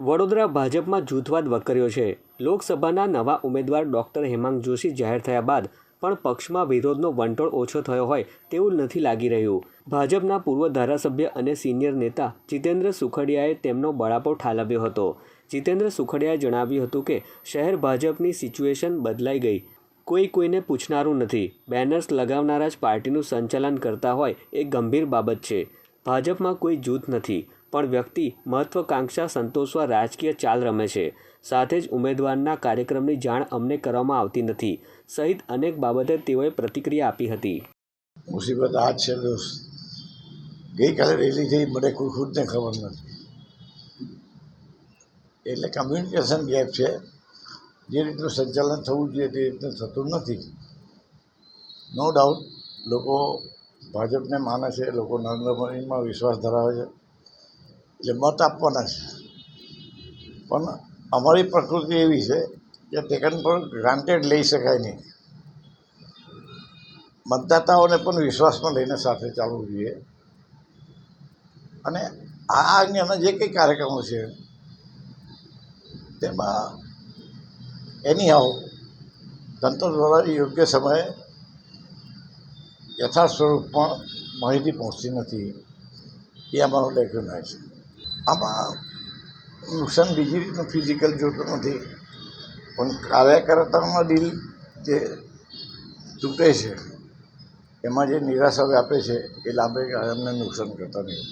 વડોદરા ભાજપમાં જૂથવાદ વકર્યો છે. લોકસભાના નવા ઉમેદવાર ડોક્ટર હેમાંગ જોશી જાહેર થયા બાદ પણ પક્ષમાં વિરોધનો વંટોળ ઓછો થયો હોય તેવું નથી લાગી રહ્યું. ભાજપના પૂર્વ ધારાસભ્ય અને સિનિયર નેતા જીતેન્દ્ર સુખડિયાએ તેમનો બળાપો ઠાલવ્યો હતો. જીતેન્દ્ર સુખડિયાએ જણાવ્યું હતું કે, શહેર ભાજપની સિચ્યુએશન બદલાઈ ગઈ. કોઈ કોઈને પૂછનારું નથી. બેનર્સ લગાવનારા જ પાર્ટીનું સંચાલન કરતા હોય એ ગંભીર બાબત છે. ભાજપમાં કોઈ જૂથ નથી. પણ વ્યક્તિ મહત્વાકાંક્ષા સંતોષવા રાજકીય ચાલ રમે છે. સાથે જ ઉમેદવારના કાર્યક્રમની જાણ અમને કરવામાં આવતી નથી. સહિત અનેક બાબતે તેઓએ પ્રતિક્રિયા આપી હતી. મુસીબત આ છે દોસ્ત ગઈકાલે રેલી થઈ, મને કોઈ ખુદને ખબર નથી. એટલે કમ્યુનિકેશન ગેપ છે. જે રીતનું સંચાલન થવું જોઈએ તે રીતનું થતું નથી. નો ડાઉટ લોકો ભાજપને માને છે, લોકો નરેન્દ્ર મોદીમાં વિશ્વાસ ધરાવે છે. એટલે મત આપવાના છે પણ અમારી પ્રકૃતિ એવી છે કે ટેકન પર ગ્રાન્ટેડ લઈ શકાય નહીં. મતદાતાઓને પણ વિશ્વાસમાં લઈને સાથે ચાલવું જોઈએ. અને આ અંગેના જે કંઈ કાર્યક્રમો છે, તેમાં એની હાવ તંત્ર દ્વારા યોગ્ય સમયે યથાર્થ સ્વરૂપમાં માહિતી પહોંચતી નથી. એ અમારો લેખન હોય છે. આમાં નુકસાન બીજી રીતનું ફિઝિકલ જોતું નથી. પણ કાર્યકર્તાઓના દિલ જે તૂટે છે, એમાં જે નિરાશા વ્યાપે છે, એ લાંબે ગાળે અમને નુકસાન કરતા નહીં